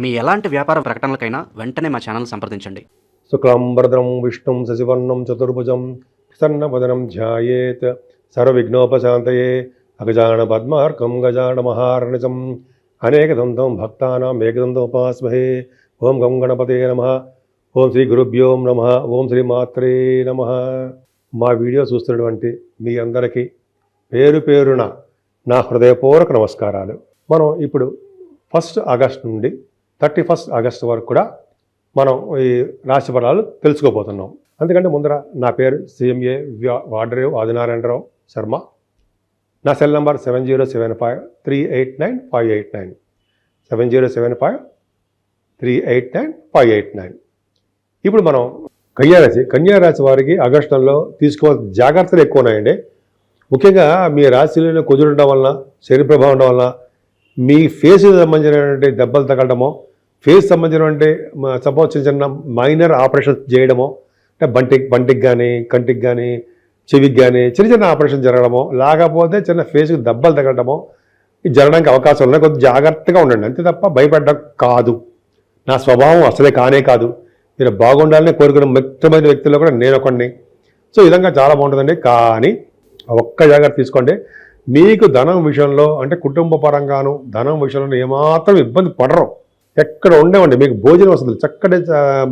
మీ ఎలాంటి వ్యాపార ప్రకటనలకైనా వెంటనే మా ఛానల్ సంప్రదించండి. శుక్లాంబరదరం విష్ణుం శశివర్ణం చతుర్భుజం సన్నవదనం ధ్యాయేత్ సర్వవిఘ్నోపశాంతయే అగజాన పద్మార్కం గజాన అనేక అనేకదంతం భక్తానాం ఏకదంతోపాస్మహే ఓం గం గణపతే నమ ఓం శ్రీ గురుభ్యో నమ ఓం శ్రీ మాత్రే నమ. మా వీడియో చూస్తున్నటువంటి మీ అందరికీ పేరు పేరున నా హృదయపూర్వక నమస్కారాలు. మనం ఇప్పుడు ఫస్ట్ ఆగస్ట్ నుండి థర్టీ ఫస్ట్ ఆగస్ట్ వరకు కూడా మనం ఈ రాశి ఫలాలు తెలుసుకోబోతున్నాం. అందుకంటే ముందర నా పేరు సిఎంఏ వాడరేవ్ ఆదినారాయణరావు శర్మ. నా cell number seven zero seven five three eight nine five eight nine. Seven zero seven five three eight nine five eight nine. ఇప్పుడు మనం కన్యారాశి కన్యారాశి వారికి ఆగస్టు నెలలో తీసుకోవాల్సిన జాగ్రత్తలు ఎక్కువ ఉన్నాయండి ముఖ్యంగా మీ రాశిలో కుదురుండడం వలన శరీర ప్రభావం ఉండడం వలన మీ ఫేస్కి సంబంధించినటువంటి దెబ్బలు తగలడమో ఫేస్ సంబంధించినటువంటి సపోజ్ చిన్న చిన్న మైనర్ ఆపరేషన్స్ చేయడమో అంటే బంటికి బంటికి కానీ కంటికి కానీ చెవికి కానీ చిన్న చిన్న ఆపరేషన్ జరగడమో లేకపోతే చిన్న ఫేస్కి దెబ్బలు తగలడమో జరగడానికి అవకాశం ఉన్నాయి. కొద్దిగా జాగ్రత్తగా ఉండండి. అంతే తప్ప భయపడడం కాదు. నా స్వభావం అసలే కానే కాదు. మీరు బాగుండాలని కోరుకున్న ముఖ్యమైన వ్యక్తుల్లో కూడా నేను ఒకడిని సో ఈ విధంగా చాలా బాగుంటుందండి. కానీ ఒక్క జాగ్రత్త తీసుకోండి. మీకు ధనం విషయంలో అంటే కుటుంబ పరంగాను ధనం విషయంలో ఏమాత్రం ఇబ్బంది పడరు. ఎక్కడ ఉండేవండి? మీకు భోజనం వస్తుంది చక్కటి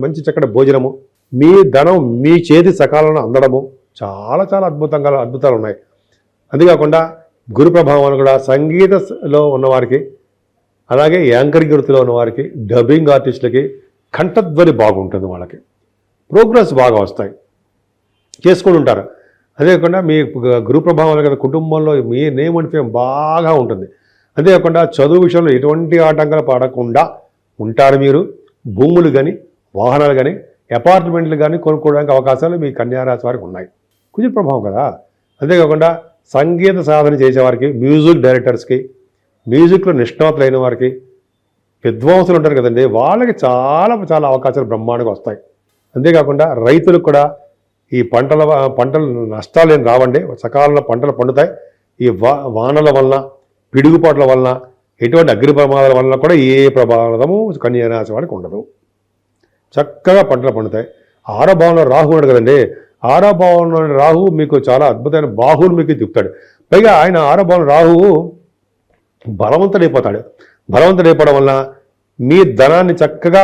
మంచి చక్కటి భోజనము. మీ ధనం మీ చేతి సకాలంలో అందడము. చాలా చాలా అద్భుతంగా అద్భుతాలు ఉన్నాయి. అంతేకాకుండా గురు ప్రభావాలు కూడా సంగీతలో ఉన్నవారికి అలాగే యాంకరింగ్ వృత్తిలో ఉన్నవారికి డబ్బింగ్ ఆర్టిస్టులకి కంఠధ్వని బాగుంటుంది వాళ్ళకి. ప్రోగ్రెస్ బాగా వస్తాయి. చేసుకుని ఉంటారు. అదే కాకుండా మీ గురు ప్రభావాలు కదా కుటుంబంలో మీ నేమ్ అండ్ ఫేమ్ బాగా ఉంటుంది. అంతేకాకుండా చదువు విషయంలో ఎటువంటి ఆటంకాలు పడకుండా ఉంటారు మీరు. భూములు కానీ వాహనాలు కానీ అపార్ట్మెంట్లు కానీ కొనుక్కోవడానికి అవకాశాలు మీ కన్యారాశి వారికి ఉన్నాయి. కుజ ప్రభావం కదా. అంతేకాకుండా సంగీత సాధన చేసేవారికి మ్యూజిక్ డైరెక్టర్స్కి మ్యూజిక్లో నిష్ణాతులైన వారికి విద్వాంసులు ఉంటారు కదండి. వాళ్ళకి చాలా చాలా అవకాశాలు బ్రహ్మాండంగా వస్తాయి. అంతేకాకుండా రైతులకు కూడా ఈ పంటల పంటలు నష్టాలు ఏం రావండి. సకాలంలో పంటలు పండుతాయి. ఈ వా వానల వలన పిడుగుపాట్ల వలన ఎటువంటి అగ్ని ప్రమాదాల వలన కూడా ఏ ప్రమాదము కన్యారాశి వాడికి ఉండదు. చక్కగా పంటలు పండుతాయి. ఆరో భావంలో రాహు ఉన్నాడు కదండి. ఆరో భావంలో రాహు మీకు చాలా అద్భుతమైన బాహువులు మీకు తిప్పుతాడు. పైగా ఆయన ఆరో భావం రాహువు బలవంతుడైపోతాడు బలవంతుడైపోవడం వల్ల మీ ధనాన్ని చక్కగా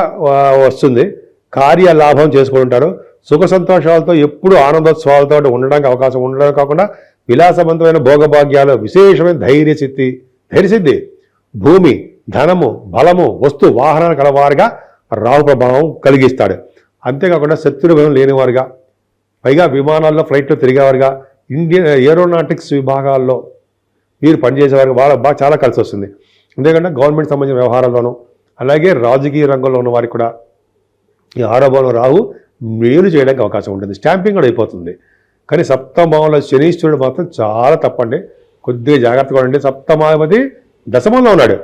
వస్తుంది. కార్య లాభం చేసుకుంటారు సుఖ సంతోషాలతో ఎప్పుడు ఆనందోత్సవాలతో ఉండడానికి అవకాశం ఉండడం కాకుండా విలాసవంతమైన భోగభాగ్యాలు విశేషమైన ధైర్యసిద్ధి ధైర్యసిద్ధి. భూమి ధనము బలము వస్తు వాహనాలు కలవారుగా రాహు ప్రభావం కలిగిస్తాడు. అంతేకాకుండా శత్రు భయం లేనివారుగా పైగా విమానాల్లో ఫ్లైట్లో తిరిగేవారుగా ఇండియన్ ఏరోనాటిక్స్ విభాగాల్లో మీరు పనిచేసేవారు వాళ్ళ బాగా చాలా కలిసి వస్తుంది. అంతేకాకుండా గవర్నమెంట్ సంబంధించిన వ్యవహారాల్లోనూ అలాగే రాజకీయ రంగంలో ఉన్న వారికి కూడా ఈ ఆరోపణలు రావు మేలు చేయడానికి అవకాశం ఉంటుంది. స్టాంపింగ్ కూడా అయిపోతుంది. కానీ సప్తమావుల శనీశ్వరుడు మాత్రం చాలా తప్పండి. కొద్దిగా జాగ్రత్తగా ఉండండి. సప్తమావతి దశమంలో ఉన్నాడు.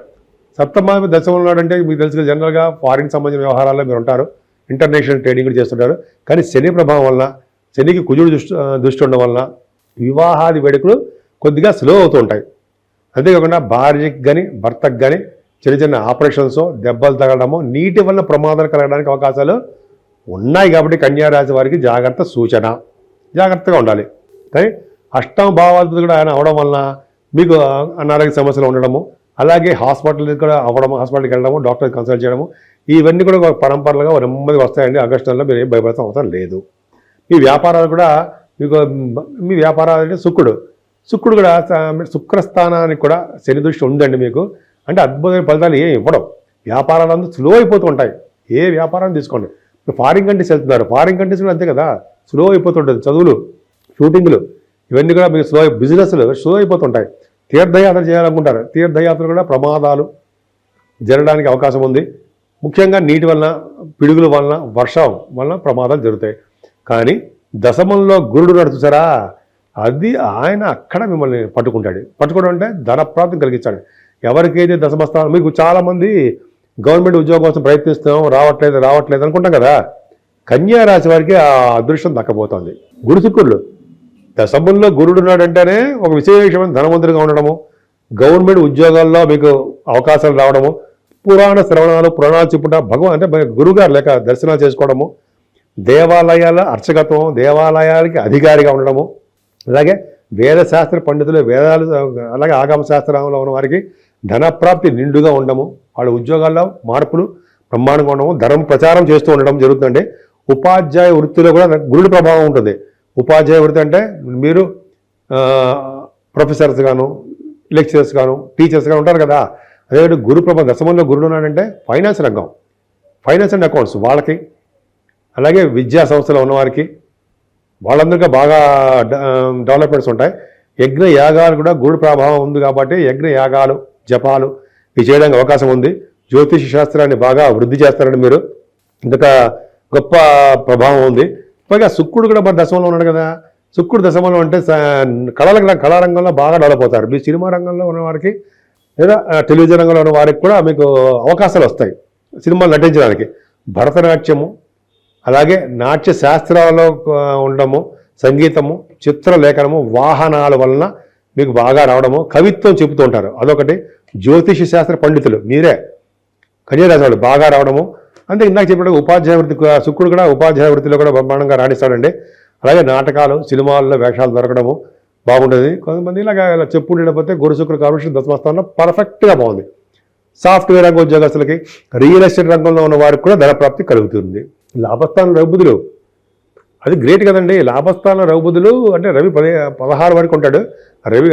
సప్తమ దశమంలో ఉన్నాడంటే మీకు తెలుసు జనరల్గా ఫారిన్ సంబంధించిన వ్యవహారాల్లో మీరు ఉంటారు. ఇంటర్నేషనల్ ట్రేడింగ్ కూడా చేస్తుంటారు. కానీ శని ప్రభావం వలన శనికి కుజుడు దృష్టి దృష్టి ఉండడం వలన వివాహాది వేడుకలు కొద్దిగా స్లో అవుతూ ఉంటాయి. అంతేకాకుండా భార్యకి కానీ భర్తకు కానీ చిన్న చిన్న ఆపరేషన్స్ దెబ్బలు తగలడము నీటి వల్ల ప్రమాదాలు కలగడానికి అవకాశాలు ఉన్నాయి కాబట్టి కన్యారాశి వారికి జాగ్రత్త సూచన. జాగ్రత్తగా ఉండాలి. కానీ అష్టం భావాలు కూడా ఆయన అవడం వలన మీకు అనారోగ్య సమస్యలు ఉండడము అలాగే హాస్పిటల్ కూడా అవ్వడం హాస్పిటల్కి వెళ్ళడము డాక్టర్ కన్సల్ట్ చేయడము ఇవన్నీ కూడా పరంపరలుగా నెమ్మది వస్తాయండి. ఆగస్టు నెలలో మీరు ఏం భయపడతాం అవసరం లేదు. మీ వ్యాపారాలు కూడా మీకు మీ వ్యాపారాలు అంటే శుక్రుడు. శుక్రుడు కూడా శుక్రస్థానానికి కూడా శని దృష్టి ఉందండి మీకు. అంటే అద్భుతమైన ఫలితాలు ఏం ఇవ్వడం. వ్యాపారాలు అందరూ స్లో అయిపోతూ ఉంటాయి. ఏ వ్యాపారాన్ని తీసుకోండి. ఇప్పుడు ఫారిన్ కంట్రీస్ వెళ్తున్నారు. ఫారిన్ కంట్రీస్ కూడా అంతే కదా. స్లో అయిపోతుంటుంది చదువులు షూటింగ్లు. ఇవన్నీ కూడా మీకు స్లో బిజినెస్లు స్లో అయిపోతుంటాయి తీర్థయాత్ర చేయాలనుకుంటారు. తీర్థయాత్ర కూడా ప్రమాదాలు జరగడానికి అవకాశం ఉంది. ముఖ్యంగా నీటి వలన పిడుగుల వలన వర్షం వలన ప్రమాదాలు జరుగుతాయి. కానీ దశమంలో గురుడు నడుచుతారా అది ఆయన అక్కడ మిమ్మల్ని పట్టుకుంటాడు. పట్టుకోవడం అంటే ధనప్రాప్తి కలిగించాడు. ఎవరికైతే దశమస్థానం మీకు చాలామంది గవర్నమెంట్ ఉద్యోగం కోసం ప్రయత్నిస్తున్నాం రావట్లేదు రావట్లేదు అనుకుంటాం కదా. కన్యా రాశి వారికి ఆ అదృష్టం దక్కబోతోంది. గురు శుక్రులు దశమంలో గురుడు ఉన్నాడంటేనే ఒక విశేషమైన ధనవంతుడిగా ఉండడము గవర్నమెంట్ ఉద్యోగాల్లో మీకు అవకాశాలు రావడము పురాణ శ్రవణాలు పురాణాలు చెప్పుట భగవాన్ అంటే గురుగారు లేక దర్శనాలు చేసుకోవడము దేవాలయాల అర్చకత్వం దేవాలయాలకి అధికారిగా ఉండడము అలాగే వేదశాస్త్ర పండితులు వేదాలు అలాగే ఆగమ శాస్త్రంలో ఉన్న వారికి ధనప్రాప్తి నిండుగా ఉండము వాళ్ళ ఉద్యోగాల్లో మార్పులు బ్రహ్మాండంగా ఉండము ధనం ప్రచారం చేస్తూ ఉండడం జరుగుతుందండి. ఉపాధ్యాయ వృత్తిలో కూడా గురుడి ప్రభావం ఉంటుంది. ఉపాధ్యాయ వృత్తి అంటే మీరు ప్రొఫెసర్స్ గాను లెక్చరర్స్ గాను టీచర్స్ గాను ఉంటారు కదా. అదే గురు ప్రభావం దశమంలో గురుడు ఉన్నాడంటే ఫైనాన్స్ రంగం. ఫైనాన్స్ అండ్ అకౌంట్స్ వాళ్ళకి అలాగే విద్యా సంస్థలో ఉన్నవారికి వాళ్ళందరికీ బాగా డ- డెవలప్మెంట్స్ ఉంటాయి. యజ్ఞ యాగాలు కూడా గురుడు ప్రభావం ఉంది కాబట్టి యజ్ఞ యాగాలు జపాలు ఇవి చేయడానికి అవకాశం ఉంది. జ్యోతిష శాస్త్రాన్ని బాగా వృద్ధి చేస్తారని మీరు ఇంత గొప్ప ప్రభావం ఉంది. పైగా శుక్రుడు కూడా మన దశమంలో ఉన్నాడు కదా. శుక్రుడు దశమంలో అంటే కళల కళారంగంలో బాగా డెవలప్ అవుతారు. మీ సినిమా రంగంలో ఉన్న వారికి లేదా టెలివిజన్ రంగంలో ఉన్న వారికి కూడా మీకు అవకాశాలు వస్తాయి సినిమాలు నటించడానికి. భరతనాట్యము అలాగే నాట్య శాస్త్రాలలో ఉండడము సంగీతము చిత్రలేఖనము వాహనాల వలన మీకు బాగా రావడము కవిత్వం చెబుతూ ఉంటారు. అదొకటి. జ్యోతిష శాస్త్ర పండితులు మీరే. కన్యారాశి వాళ్ళు బాగా రావడము అంటే ఇందాక చెప్పినట్టు ఉపాధ్యాయ వృత్తి కూడా- శుక్రుడు కూడా ఉపాధ్యాయ వృత్తిలో కూడా బ్రహ్మాండంగా రాణిస్తాడండి. అలాగే నాటకాలు సినిమాల్లో వేషాలు దొరకడము బాగుంటుంది. కొంతమంది ఇలాగ ఇలా చెప్పు లేకపోతే గురు శుక్ర కాంబినేషన్ దశమస్థానంలో పర్ఫెక్ట్గా బాగుంది. సాఫ్ట్వేర్ రంగ ఉద్యోగస్తులకి రియల్ ఎస్టేట్ రంగంలో ఉన్న వారికి కూడా ధనప్రాప్తి కలుగుతుంది. లాభస్థానం రఘుబుధులు అది గ్రేట్ కదండి. లాభస్థానం రఘుబుధులు అంటే రవి పది పదహారు వరకు ఉంటాడు. రవి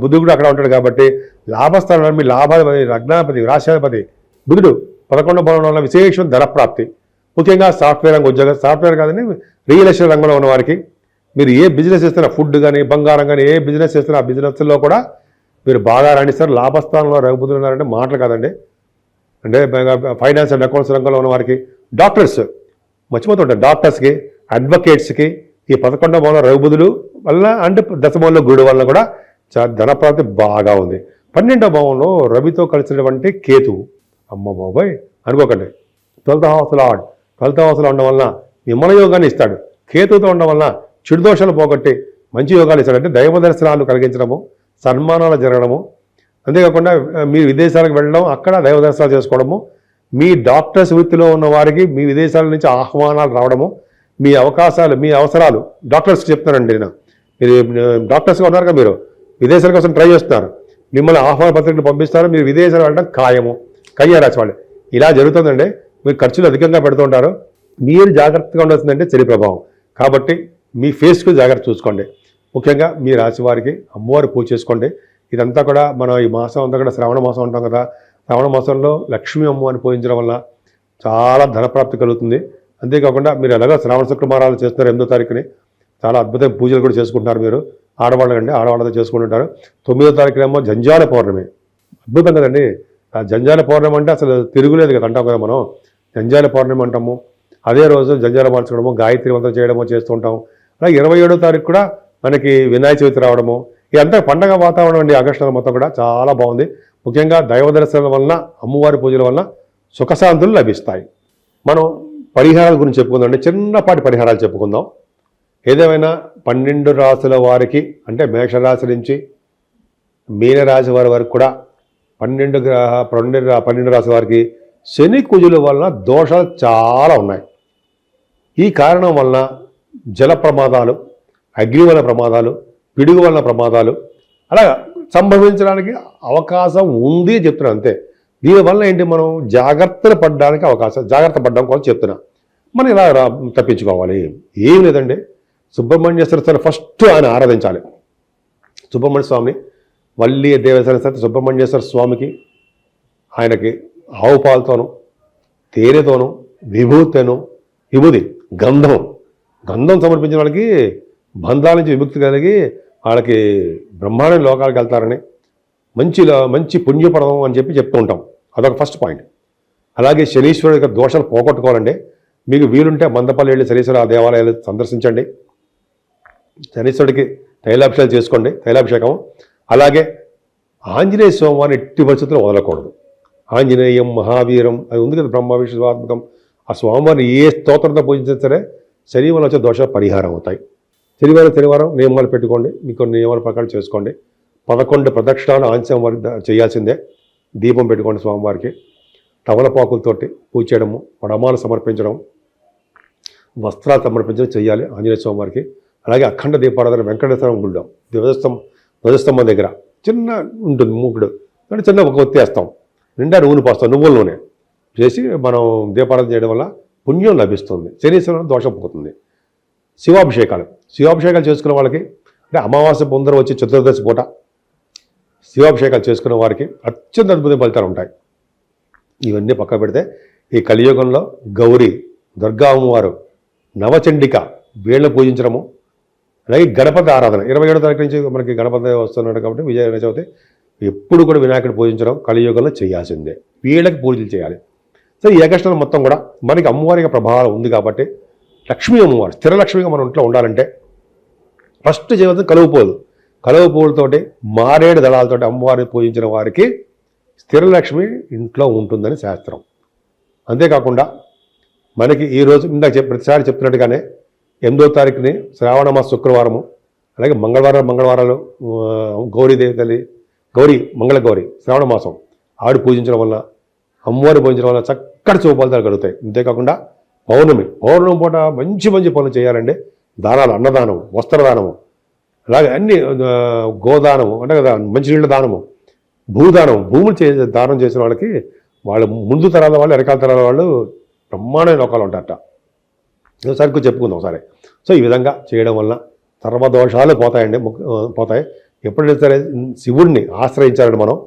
బుధుడు కూడా అక్కడ ఉంటాడు కాబట్టి లాభస్థానం మీ లాభాధిపతి లగ్నాధిపతి రాశాధిపతి బుధుడు. పదకొండు భవనం వల్ల విశేషం ధనప్రాప్తి. ముఖ్యంగా సాఫ్ట్వేర్ రంగ ఉద్యోగం సాఫ్ట్వేర్ కాదని రియల్ ఎస్టేట్ రంగంలో ఉన్న వారికి మీరు ఏ బిజినెస్ చేస్తున్నా ఫుడ్ కానీ బంగారం కానీ ఏ బిజినెస్ చేస్తున్నా ఆ బిజినెస్లో కూడా మీరు బాగా రాణిస్తారు లాభస్థానంలో రఘుబుధులు ఉన్నారంటే మాటలు కాదండి. అంటే ఫైనాన్స్ అండ్ అకౌంట్స్ రంగంలో ఉన్న వారికి డాక్టర్స్ మర్చిపోతుంటారు డాక్టర్స్కి అడ్వకేట్స్కి ఈ పదకొండవ భవనంలో రఘుబుధులు వల్ల అండ్ దశమంలో గురుడు వలన కూడా చాలా ధనప్రాప్తి బాగా ఉంది. పన్నెండవ భవనంలో రవితో కలిసినటువంటి కేతువు. అమ్మ బాబాయ్ అనుకోకండి. ట్వెల్త్ ఆడు. లాడ్ ఉండడం వలన విమల యోగాన్ని ఇస్తాడు. కేతువుతో ఉండడం వలన చెడు దోషాలు పోగొట్టి మంచి యోగాలు ఇస్తాడు అంటే దైవ దర్శనాలు కలిగించడము సన్మానాలు జరగడము. అంతేకాకుండా మీ మీరు విదేశాలకు వెళ్ళడం అక్కడ దైవ దర్శనాలు చేసుకోవడము. మీ డాక్టర్స్ వృత్తిలో ఉన్న వారికి మీ విదేశాల నుంచి ఆహ్వానాలు రావడము. మీ అవకాశాలు మీ అవసరాలు డాక్టర్స్కి చెప్తానండి నేను. మీరు ఆ, డాక్టర్స్గా ఉన్నారుగా మీరు. విదేశాల కోసం ట్రై చేస్తున్నారు. మిమ్మల్ని ఆహ్వాన పత్రికలు పంపిస్తారు. మీరు విదేశాలు వెళ్ళడం ఖాయము. కన్యా రాశి వాళ్ళు. ఇలా జరుగుతుందండి మీరు ఖర్చులు అధికంగా పెడుతుంటారు మీరు జాగ్రత్తగా ఉండాల్సిందంటే చలి ప్రభావం. కాబట్టి మీ ఫేస్కు జాగ్రత్త చూసుకోండి. ముఖ్యంగా మీ రాశి వారికి అమ్మవారు పూజ చేసుకోండి. ఇదంతా కూడా మనం ఈ మాసం అంతా కూడా శ్రావణ మాసం ఉంటాం కదా. శ్రావణ మాసంలో లక్ష్మీ అమ్మవారిని పూజించడం వల్ల చాలా ధనప్రాప్తి కలుగుతుంది. అంతేకాకుండా మీరు ఎలాగో శ్రావణ శుక్రవారాలు చేస్తున్నారు ఎనిమిదో తారీఖుని. చాలా అద్భుతమైన పూజలు కూడా చేసుకుంటున్నారు మీరు. ఆడవాళ్ళండి ఆడవాళ్ళతో చేసుకుంటుంటారు. తొమ్మిదో తారీఖునేమో జంజాల పౌర్ణమి. అద్భుతం కదండి. ఆ జంజాల పౌర్ణమి అంటే అసలు తిరుగులేదు కదా అంటాం కదా మనం. జంజాల పౌర్ణమి అంటాము. అదే రోజు జంజాల మార్చడము గాయత్రి మంత్రం చేయడము చేస్తుంటాము అలా అలాగే ఇరవై ఏడో తారీఖు కూడా మనకి వినాయక చవితి రావడము. ఇదంతా పండగ వాతావరణం అండి ఆగస్టు నెల మొత్తం కూడా చాలా బాగుంది. ముఖ్యంగా దైవ దర్శనం వలన అమ్మవారి పూజల వలన సుఖశాంతులు లభిస్తాయి. మనం పరిహారాల గురించి చెప్పుకుందాం అండి. చిన్నపాటి పరిహారాలు చెప్పుకుందాం. ఏదేమైనా పన్నెండు రాసుల వారికి అంటే మేషరాశి నుంచి మీనరాశి వారి వరకు కూడా పన్నెండు గ్రహ పన్నెండు పన్నెండు రాశి వారికి శని కుజుల వలన దోషాలు చాలా ఉన్నాయి. ఈ కారణం వలన జల ప్రమాదాలు అగ్ని వలన ప్రమాదాలు పిడుగు వలన ప్రమాదాలు అలా సంభవించడానికి అవకాశం ఉంది అని చెప్తున్నా అంతే. దీనివల్ల ఏంటి మనం జాగ్రత్తలు పడడానికి అవకాశం జాగ్రత్త పడడం కోసం చెప్తున్నా. మనం ఇలా తప్పించుకోవాలి. ఏం లేదండి. సుబ్రహ్మణ్యేశ్వర స్వామి ఫస్ట్ ఆయన ఆరాధించాలి. సుబ్రహ్మణ్య స్వామిని వల్లి దేవేశ్వర సత్య సుబ్రహ్మణ్యేశ్వర స్వామికి ఆయనకి ఆవు పాలతోనూ తేనెతోనూ విభూతిను విభూది గంధం గంధం సమర్పించిన వాళ్ళకి బంధాల నుంచి విముక్తి కలిగి వాళ్ళకి బ్రహ్మాండ లోకాలకు వెళ్తారని మంచి లో- మంచి పుణ్యపడడం అని చెప్పి చెప్తూ ఉంటాం. అదొక ఫస్ట్ పాయింట్ అలాగే శనీశ్వరుడు యొక్క దోషాలు పోగొట్టుకోవాలండి. మీకు వీలుంటే మందపల్లి వెళ్ళి శనీశ్వర దేవాలయాలు సందర్శించండి. శనీశ్వరుడికి తైలాభిషేకం చేసుకోండి. తైలాభిషేకం అలాగే ఆంజనేయ స్వామివారిని ఎట్టి పరిస్థితుల్లో వదలకూడదు. ఆంజనేయం మహావీరం అది ఉంది కదా బ్రహ్మ విశ్వాత్మకం ఆ స్వామివారిని ఏ స్తోత్రంతో పూజించినా సరే శనివారం వచ్చే దోషాలు పరిహారం అవుతాయి. శనివారం శనివారం నియమాలు పెట్టుకోండి. మీకు కొన్ని నియమాల ప్రకారం చేసుకోండి. పదకొండు ప్రదక్షిణాలు ఆంజనేయం వారికి చేయాల్సిందే. దీపం పెట్టుకోండి స్వామివారికి. తమలపాకులతోటి పూజ చేయడము వడమాలు సమర్పించడం వస్త్రాలు సమర్పించడం చేయాలి ఆంజనేయ స్వామి వారికి. అలాగే అఖండ దీపారాధన వెంకటేశ్వరం గుళ్ళో దేవస్థం ధ్వజస్తంభం దగ్గర. చిన్న ఉంటుంది మూకుడు. కానీ చిన్న ఒక ఒత్తి వేస్తాం. నిండా నూనె పోస్తాం నువ్వుల నూనె చేసి మనం దీపారాధన చేయడం వల్ల పుణ్యం లభిస్తుంది. శనీశ్వరం దోషం పోతుంది. శివాభిషేకాలు. శివాభిషేకాలు చేసుకున్న వాళ్ళకి అంటే అమావాస్య పొందరం వచ్చి చతుర్దశి పూట శివాభిషేకాలు చేసుకున్న వారికి అత్యంత అద్భుత ఫలితాలు ఉంటాయి. ఇవన్నీ పక్క పెడితే ఈ కలియుగంలో గౌరీ దుర్గా అమ్మవారు నవచండిక వీళ్ళ పూజించడము అలాగే గణపతి ఆరాధన. ఇరవై ఏడో తారీఖు నుంచి మనకి గణపతి వస్తున్నాడు కాబట్టి విజయ చవితి. ఎప్పుడు కూడా వినాయకుడు పూజించడం కలియుగంలో చేయాల్సిందే. వీళ్ళకి పూజలు చేయాలి. సో ఈ ఏకష్టం మొత్తం కూడా మనకి అమ్మవారికి ప్రభావం ఉంది కాబట్టి లక్ష్మీ అమ్మవారు స్థిర లక్ష్మిగా మన ఇంట్లో ఉండాలంటే ఫస్ట్ జీవితం కలువుపోదు కలువుపోలతోటి మారేడు దళాలతోటి అమ్మవారిని పూజించిన వారికి స్థిర లక్ష్మి ఇంట్లో ఉంటుందని శాస్త్రం. అంతేకాకుండా మనకి ఈరోజు ఇందాక చెప్ ప్రతిసారి చెప్తున్నట్టుగానే ఎనిమిదో తారీఖుని శ్రావణ మాస శుక్రవారము అలాగే మంగళవారం మంగళవారాలు గౌరీ గౌరీదేవి తల్లి గౌరీ మంగళ గౌరి శ్రావణ మాసం. ఆవిడ పూజించడం వల్ల అమ్మవారిని పూజించడం వల్ల చక్కటి శుభఫలితాలు కలుగుతాయి. అంతేకాకుండా పౌర్ణమి పౌర్ణమి పూట మంచి మంచి పనులు చేయాలండి దానాలు అన్నదానం వస్త్రదానము అలాగే అన్ని గోదానము అంటే కదా మంచినీళ్ళ దానము భూదానం భూములు చే దానం చేసిన వాళ్ళకి వాళ్ళు ముందు తరాల వాళ్ళు వెనకాల తరాల వాళ్ళు బ్రహ్మాండమైన లోకాలు ఉంటారట. సరిగ్గా చెప్పుకుందాం ఒకసారి. సో ఈ విధంగా చేయడం వల్ల సర్వదోషాలు పోతాయండి. ముఖ్య పోతాయి. ఎప్పుడైతే సరే శివుడిని ఆశ్రయించాలని మనం.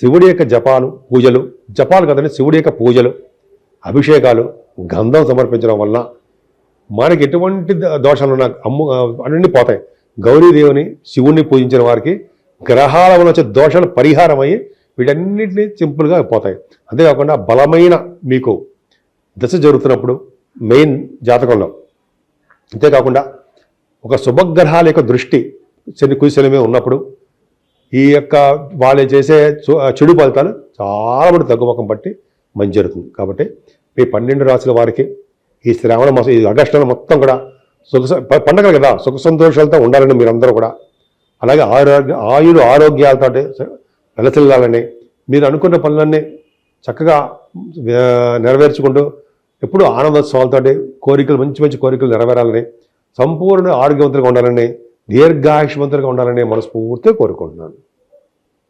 శివుడి యొక్క జపాలు పూజలు జపాలు కదండి శివుడి యొక్క పూజలు అభిషేకాలు గంధం సమర్పించడం వల్ల మనకి ఎటువంటి ద- దోషాలు ఉన్నా అమ్ము అన్నీ పోతాయి. గౌరీదేవిని శివుణ్ణి పూజించిన వారికి గ్రహాల వల్ల వచ్చే దోషాలు పరిహారం అయ్యి వీటన్నిటిని సింపుల్గా పోతాయి. అంతేకాకుండా బలమైన మీకు దశ జరుగుతున్నప్పుడు మెయిన్ జాతకంలో. అంతేకాకుండా ఒక శుభగ్రహాల యొక్క దృష్టి శని కుశల మీద ఉన్నప్పుడు ఈ యొక్క వాళ్ళు చేసే చు- చెడు ఫలితాలు చాలా మంది తగ్గుముఖం పట్టి మంచి జరుగుతుంది. కాబట్టి ఈ పన్నెండు రాసుల వారికి ఈ శ్రావణ మాసం ఈ అగస్టులో మొత్తం కూడా సుఖ స- పండగలు కదా సుఖ సంతోషాలతో ఉండాలని మీరందరూ కూడా అలాగే ఆరోగ్య ఆయుడు ఆరోగ్యాలతో వెలసిల్లాలని మీరు అనుకున్న పనులన్నీ చక్కగా నెరవేర్చుకుంటూ ఎప్పుడూ ఆనందోత్సవాలతోటి కోరికలు మంచి మంచి కోరికలు నెరవేరాలని సంపూర్ణ ఆరోగ్యవంతులుగా ఉండాలని దీర్ఘాయుష్మంతులుగా ఉండాలని మనస్ఫూర్తిగా కోరుకుంటున్నాను.